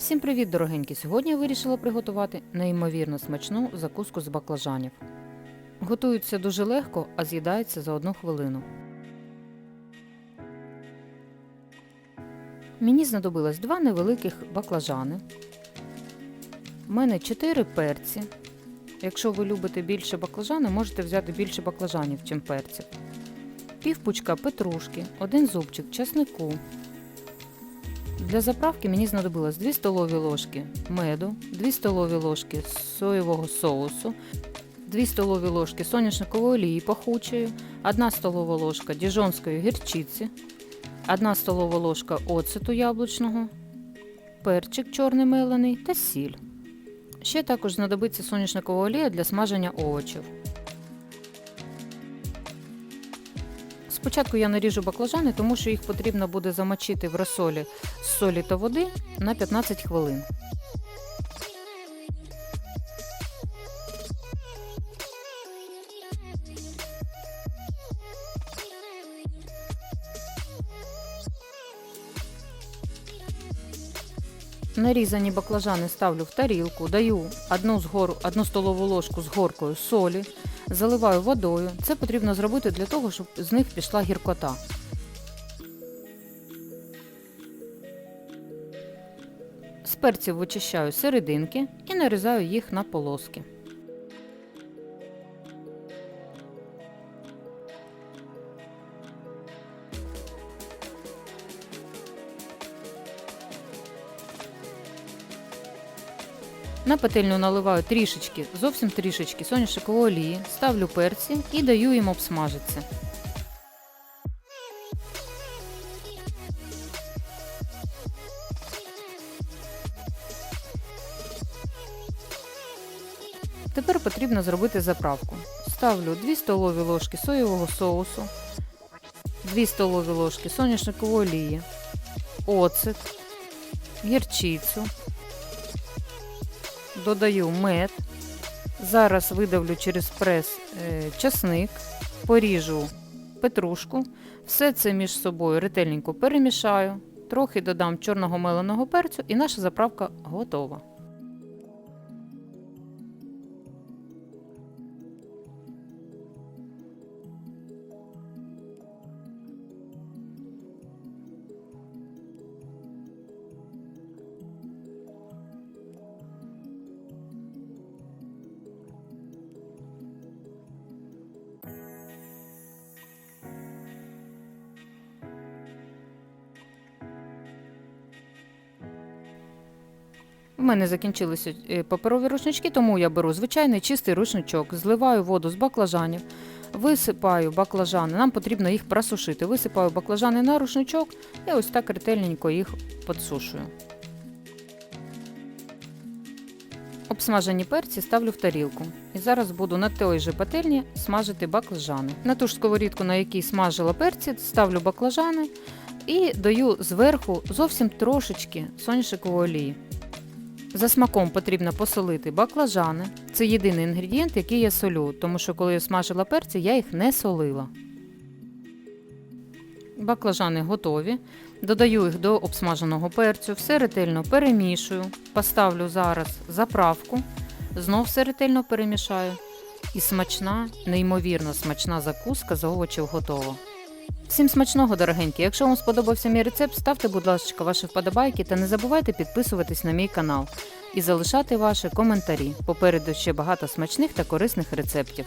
Всім привіт, дорогенькі! Сьогодні я вирішила приготувати неймовірно смачну закуску з баклажанів. Готується дуже легко, а з'їдається за одну хвилину. Мені знадобилось два невеликих баклажани. У мене 4 перці. Якщо ви любите більше баклажани, можете взяти більше баклажанів, чим перців. Пів пучка петрушки, один зубчик чеснику, для заправки мені знадобилось 2 столові ложки меду, 2 столові ложки соєвого соусу, 2 столові ложки соняшникової олії пахучої, 1 столова ложка діжонської гірчиці, 1 столова ложка оцету яблучного, перчик чорний мелений та сіль. Ще також знадобиться соняшникова олія для смаження овочів. Спочатку я наріжу баклажани, тому що їх потрібно буде замочити в розсолі з солі та води на 15 хвилин. Нарізані баклажани ставлю в тарілку, даю одну, згору, одну столову ложку з горкою солі, заливаю водою. Це потрібно зробити для того, щоб з них пішла гіркота. З перців вичищаю серединки і нарізаю їх на полоски. На пательню наливаю трішечки, зовсім трішечки соняшникової олії, ставлю перці і даю їм обсмажитися. Тепер потрібно зробити заправку. Ставлю 2 столові ложки соєвого соусу, 2 столові ложки соняшникової олії, оцет, гірчицю, додаю мед. Зараз видавлю через прес е, часник, поріжу петрушку. Все це між собою ретельненько перемішаю, трохи додам чорного меленого перцю і наша заправка готова. У мене закінчилися е, паперові рушнички, тому я беру звичайний чистий рушничок, зливаю воду з баклажанів, висипаю баклажани. Нам потрібно їх просушити. Висипаю баклажани на рушничок і ось так ретельненько їх підсушую. Обсмажені перці ставлю в тарілку. І зараз буду на той же пательні смажити баклажани. На ту ж сковорідку, на якій смажила перці, ставлю баклажани і даю зверху зовсім трошечки соняшникової олії. За смаком потрібно посолити баклажани. Це єдиний інгредієнт, який я солю, тому що коли я смажила перці, я їх не солила. Баклажани готові. Додаю їх до обсмаженого перцю, все ретельно перемішую. Поставлю зараз заправку, знов все ретельно перемішаю. І смачна, неймовірно смачна закуска з овочів готова. Всім смачного, дорогенькі! Якщо вам сподобався мій рецепт, ставте, будь ласка, ваші вподобайки та не забувайте підписуватись на мій канал і залишати ваші коментарі. Попереду ще багато смачних та корисних рецептів.